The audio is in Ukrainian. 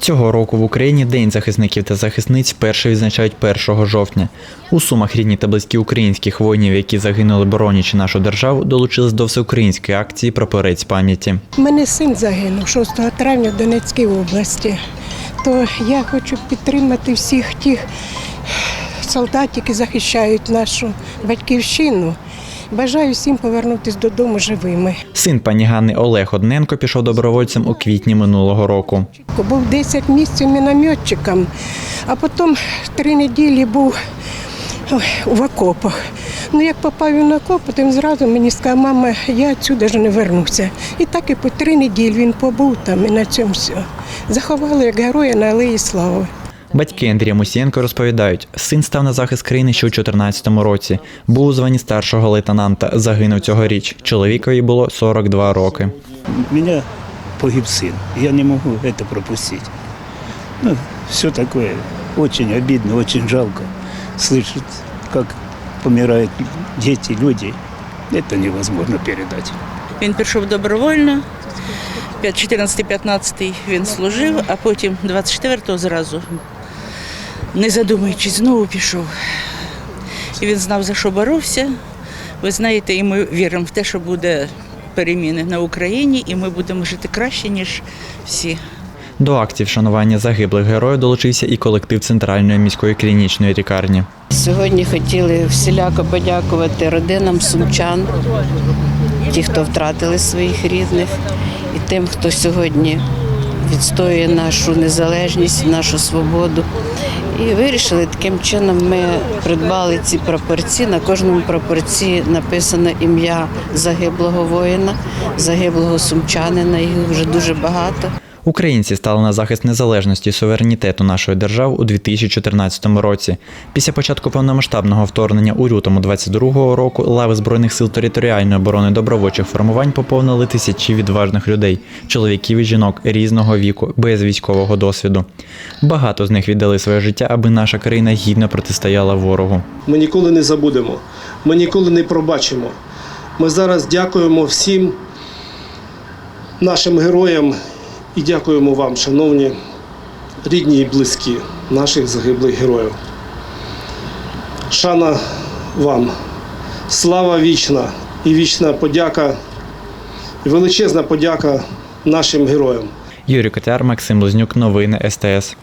Цього року в Україні День захисників та захисниць вперше відзначають 1 жовтня. У Сумах рідні та близькі українських воїнів, які загинули боронячи нашу державу, долучились до всеукраїнської акції Прапорець пам'яті. Мене син загинув 6 травня в Донецькій області. То я хочу підтримати всіх тих солдатів, які захищають нашу батьківщину. Бажаю всім повернутися додому живими. Син пані Ганни Олег Одненко пішов добровольцем у квітні минулого року. Був 10 місяців мінометчиком, а потім три неділі був в окопах. Ну, як попав він в окоп, потім зразу мені сказав, мама, я відсюди вже не вернуся. І так і по три неділі він побув там і на цьому все. Заховали як героя на алеї слави. Батьки Андрія Мусієнко розповідають, син став на захист країни ще у 2014 році. Був у званні старшого лейтенанта, загинув цьогоріч. Чоловікові було 42 роки. У меня погиб сын. Я не могу это пропустить. Ну, все такое очень обидно, очень жалко слышать, как помирают дети, люди. Это невозможно передать. Він пішов добровольно. 14-15 він служив, а потім 24-го зразу, не задумуючись, знову пішов. І він знав, за що боровся. Ви знаєте, і ми віримо в те, що буде переміни на Україні, і ми будемо жити краще, ніж всі. До акції вшанування загиблих героїв долучився і колектив центральної міської клінічної лікарні. Сьогодні хотіли всіляко подякувати родинам сумчан, ті, хто втратили своїх рідних, і тим, хто сьогодні відстоює нашу незалежність, нашу свободу. І вирішили таким чином. Ми придбали ці прапорці. На кожному прапорці написано ім'я загиблого воїна, загиблого сумчанина. Їх вже дуже багато. Українці стали на захист незалежності і суверенітету нашої держави у 2014 році. Після початку повномасштабного вторгнення у лютому 22-го року лави збройних сил територіальної оборони добровольчих формувань поповнили тисячі відважних людей, чоловіків і жінок різного віку, без військового досвіду. Багато з них віддали своє життя, аби наша країна гідно протистояла ворогу. Ми ніколи не забудемо, ми ніколи не пробачимо. Ми зараз дякуємо всім нашим героям і дякуємо вам, шановні рідні і близькі наших загиблих героїв. Шана вам, слава вічна і вічна подяка, і величезна подяка нашим героям. Юрій Котяр, Максим Лузнюк, новини СТС.